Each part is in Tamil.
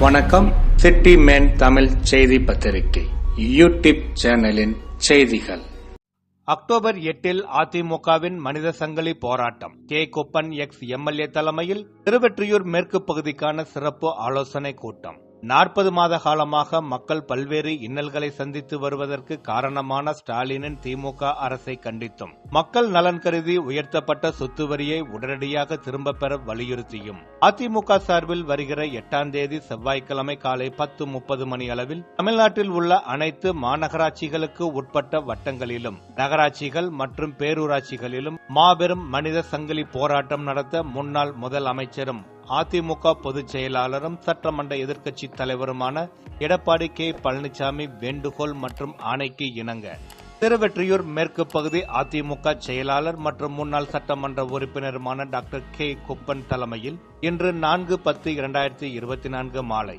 வணக்கம். சிட்டி மேன் தமிழ் செய்தி பத்திரிகை யூடியூப் சேனலின் செய்திகள். அக்டோபர் எட்டில் அதிமுகவின் மனித சங்கிலி போராட்டம். கே. குப்பன் எக்ஸ். எம்எல்ஏ தலைமையில் திருவெற்றியூர் மேற்கு பகுதிக்கான சிறப்பு ஆலோசனை கூட்டம். நாற்பது மாத காலமாக மக்கள் பல்வேறு இன்னல்களை சந்தித்து வருவதற்கு காரணமான ஸ்டாலினின் திமுக அரசை கண்டித்தும் மக்கள் நலன் கருதி உயர்த்தப்பட்ட சொத்து வரியை உடனடியாக திரும்பப் பெற வலியுறுத்தியும். அதிமுக சார்பில் வருகிற எட்டாம் தேதி செவ்வாய்க்கிழமை காலை பத்து முப்பது மணி அளவில் தமிழ்நாட்டில் உள்ள அனைத்து மாநகராட்சிகளுக்கு உட்பட்ட வட்டங்களிலும் நகராட்சிகள் மற்றும் பேரூராட்சிகளிலும் மாபெரும் மனித சங்கிலி போராட்டம் நடத்த முன்னாள் முதல் அமைச்சரும் அதிமுக பொதுச் செயலாளரும் சட்டமன்ற எதிர்க்கட்சி தலைவருமான எடப்பாடி கே. பழனிசாமி வேண்டுகோள் மற்றும் ஆணைக்கு இணங்க. திருவெற்றியூர் மேற்கு பகுதி அதிமுக செயலாளர் மற்றும் முன்னாள் சட்டமன்ற உறுப்பினருமான டாக்டர் கே. குப்பன் தலைமையில் இன்று நான்கு பத்து இரண்டாயிரத்தி இருபத்தி நான்கு மாலை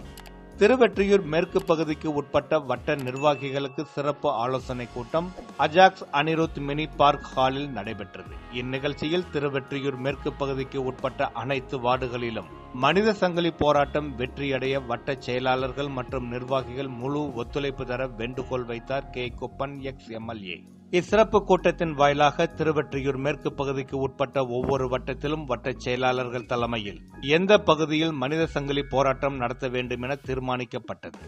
திருவெற்றியூர் மேற்கு பகுதிக்கு உட்பட்ட வட்ட நிர்வாகிகளுக்கு சிறப்பு ஆலோசனை கூட்டம் அஜாக்ஸ் அனிருத் மினி பார்க் ஹாலில் நடைபெற்றது. இந்நிகழ்ச்சியில் திருவெற்றியூர் மேற்கு பகுதிக்கு உட்பட்ட அனைத்து வார்டுகளிலும் மனித சங்கிலி போராட்டம் வெற்றியடைய வட்ட செயலாளர்கள் மற்றும் நிர்வாகிகள் முழு ஒத்துழைப்பு தர வேண்டுகோள் வைத்தார் கே. குப்பன் எக்ஸ். எம்எல்ஏ இச்சிறப்பு கூட்டத்தின் வாயிலாக திருவெற்றியூர் மேற்கு பகுதிக்கு உட்பட்ட ஒவ்வொரு வட்டத்திலும் வட்டச் செயலாளர்கள் தலைமையில் எந்த பகுதியில் மனித சங்கிலி போராட்டம் நடத்த வேண்டும் என தீர்மானிக்கப்பட்டது.